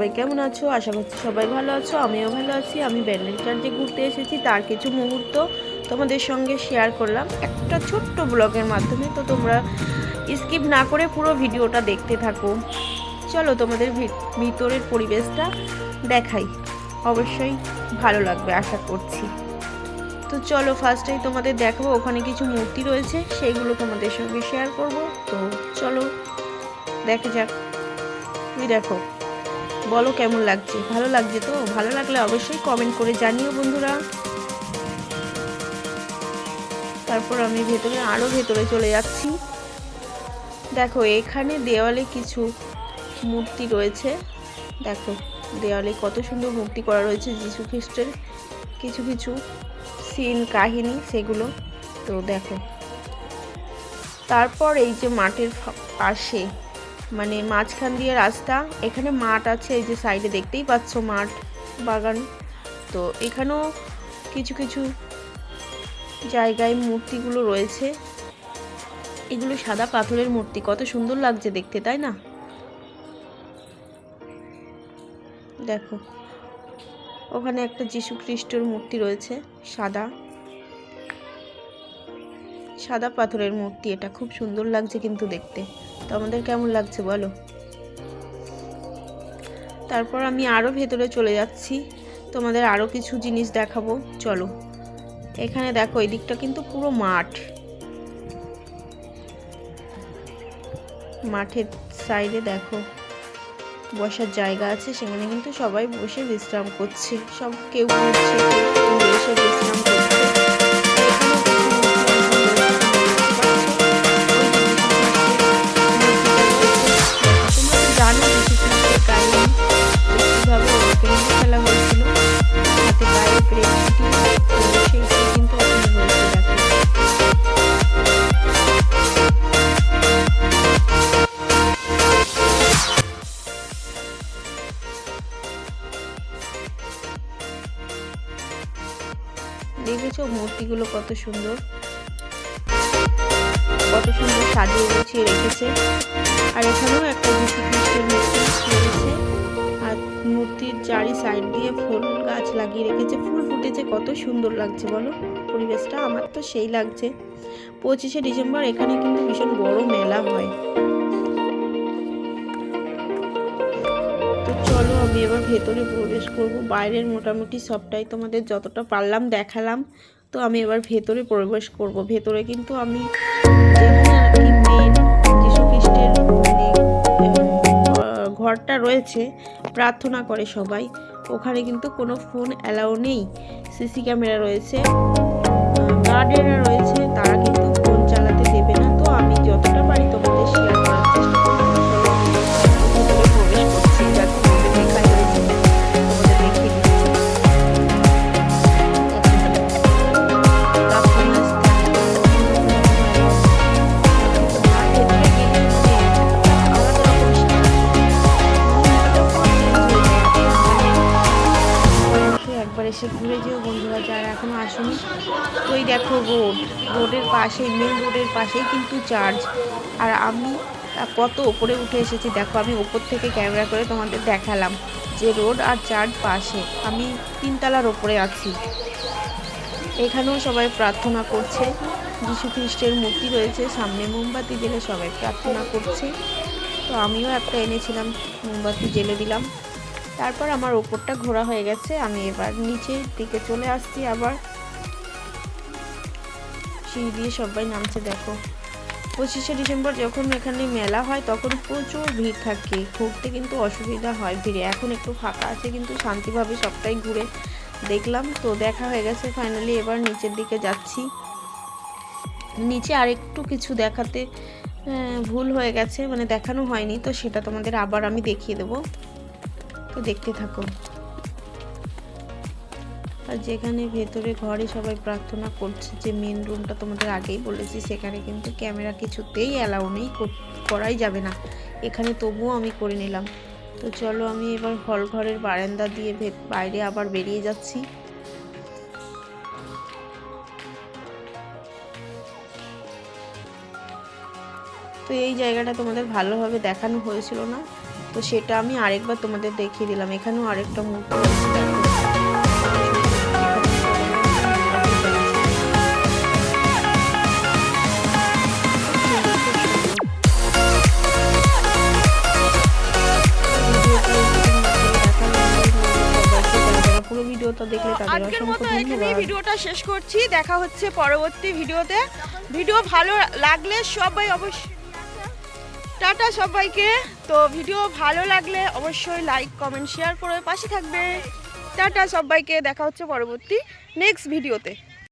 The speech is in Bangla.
সবাই কেমন আছো? আশা করছি সবাই ভালো আছো, আমিও ভালো আছি। আমি ব্যান্ডেল চার্জে ঘুরতে এসেছি, তার কিছু মুহূর্ত তোমাদের সঙ্গে শেয়ার করলাম। একটা ছোট্ট ব্লগের মাধ্যমে তো তোমরা স্কিপ না করে পুরো ভিডিওটা দেখতে থাকো। চলো তোমাদের ভিতরের পরিবেশটা দেখাই। অবশ্যই ভালো লাগবে, আশা করছি। তো চলো ফার্স্টেই তোমাদের দেখাবো, ওখানে কিছু মূর্তি রয়েছে, সেইগুলো তোমাদের সঙ্গে শেয়ার করব। তো চলো, দেখা যাক। দেখো বলো কেমন লাগছে? ভালো লাগছে তো? ভালো লাগলে অবশ্যই কমেন্ট করে জানিও বন্ধুরা। তারপর আমি ভেতরে আরও ভেতরে চলে যাচ্ছি। দেখো, এখানে দেওয়ালে কিছু মূর্তি রয়েছে। দেখো, দেওয়ালে কত সুন্দর মূর্তি করা রয়েছে যীশু খ্রিস্টের। কিছু কিছু সিন, কাহিনী সেগুলো। তো দেখো, তারপর এই যে মাঠের ফা- পাশে মানে মাঝখান দিয়ে রাস্তা, এখানে মাঠ আছে, এই যে সাইডে দেখতেই পাচ্ছ মাঠ, বাগান। তো এখানেও কিছু কিছু জায়গায় মূর্তিগুলো রয়েছে। এগুলো সাদা পাথরের মূর্তি, কত সুন্দর লাগছে দেখতে, তাই না? দেখো, ওখানে একটা যীশু খ্রিস্টর মূর্তি রয়েছে, সাদা। সাদা পাথরের মূর্তি, এটা খুব সুন্দর লাগছে কিন্তু দেখতে। তো আমাদের কেমন লাগছে বলো? তারপর আমি আরও ভেতরে চলে যাচ্ছি। তোমাদের আরও কিছু জিনিস দেখাবো, চলো। এখানে দেখো এই দিকটা কিন্তু পুরো মাঠ। মাঠের সাইডে দেখো, বসার জায়গা আছে, সেখানে কিন্তু সবাই বসে বিশ্রাম করছে। সব কেউ কেউ এসে বিশ্রাম করছে। দেখেছ মূর্তিগুলো কত সুন্দর? কত সুন্দর সাজিয়ে গুছিয়ে রেখেছে। আর এখানেও একটা যীশু খ্রিস্টের মূর্তি রয়েছে। আর মূর্তির চারি সাইড দিয়ে ফুল গাছ লাগিয়ে রেখেছে। ফুল ফুটেছে, কত সুন্দর লাগছে বলো? পরিবেশটা আমার তো সেই লাগছে। পঁচিশে ডিসেম্বর, এখানে কিন্তু ভীষণ বড় মেলা হয়। তো চলো, আমি এবার ভেতরে প্রবেশ করব। বাইরের মোটামুটি সবটাই তোমাদের যতটা পারলাম দেখালাম। তো আমি এবার ভেতরে প্রবেশ করব। ভেতরে কিন্তু আমি যেখানে আর কি মেন ঘরটা রয়েছে, প্রার্থনা করে সবাই। ওখানে কিন্তু কোনো ফোন অ্যালাউ নেই। সিসি ক্যামেরা রয়েছে গার্ডেনরা রয়েছে, তারা কিন্তু ফোন চালাতে দেবে না। তো আমি যতটা পারি তোমাদের একবার এসে ঘুরে যেও বন্ধুরা, যারা এখনও আসেনি। এই দেখো রোড রোডের পাশেই মেন রোডের পাশেই কিন্তু চার্জ আর আমি কত ওপরে উঠে এসেছি, দেখো, আমি ওপর থেকে ক্যামেরা করে তোমাদের দেখালাম যে রোড আর চার্জ পাশে। আমি তিনতলার ওপরে আছি। এখানেও সবাই প্রার্থনা করছে। যীশু খ্রিস্টের মূর্তি রয়েছে সামনে মোমবাতি জেলে সবাই প্রার্থনা করছে। তো আমিও একটা এনেছিলাম, মোমবাতি জেলে দিলাম। তারপর আমার ওপরটা ঘোরা হয়ে গেছে, আমি এবার নিচের দিকে চলে আসছি আবার। সিঁড়ি দিয়ে সবাই নামছে, দেখো। পঁচিশে ডিসেম্বর যখন এখানে মেলা হয়, তখন প্রচুর ভিড় থাকে। ঘুরতে কিন্তু অসুবিধা হয় ভিড়ে। এখন একটু ফাঁকা আছে, কিন্তু শান্তিভাবে সবটাই ঘুরে দেখলাম। তো দেখা হয়ে গেছে ফাইনালি এবার নিচের দিকে যাচ্ছি। নিচে আরেকটু কিছু দেখাতে ভুল হয়ে গেছে মানে দেখানো হয়নি, তো সেটা তোমাদের আবার আমি দেখিয়ে দেবো। তো দেখতে থাকো। আর যেখানে ভেতরে ঘরে সবাই প্রার্থনা করছে যে মেন রুমটা তোমাদের আগেই বলেছি, সেখানে কিন্তু ক্যামেরা কিছুতেই অ্যালাউ নেই, কর- করাই যাবে না। এখানে তবুও আমি করে নিলাম। তো চলো আমি এবার হল ঘরের বারান্দা দিয়ে বাইরে আবার বেরিয়ে যাচ্ছি। তো এই জায়গাটা তোমাদের ভালোভাবে দেখানো হয়েছিল না? তো সেটা আমি আরেকবার তোমাদের দেখিয়ে দিলাম। এখানেও আরেকটা মূর্তি। পুরো ভিডিওটা দেখলে তাদের আজকের অসংখ্য ধন্যবাদ। ভিডিওটা শেষ করছি। দেখা হচ্ছে পরবর্তী ভিডিওতে। ভিডিও ভালো লাগলে সবাই অবশ্যই টাটা সবাইকে। তো ভিডিও ভালো লাগলে অবশ্যই লাইক কমেন্ট শেয়ার করে পাশে থাকবে। টাটা সবাইকে, দেখা হচ্ছে পরবর্তী নেক্সট ভিডিওতে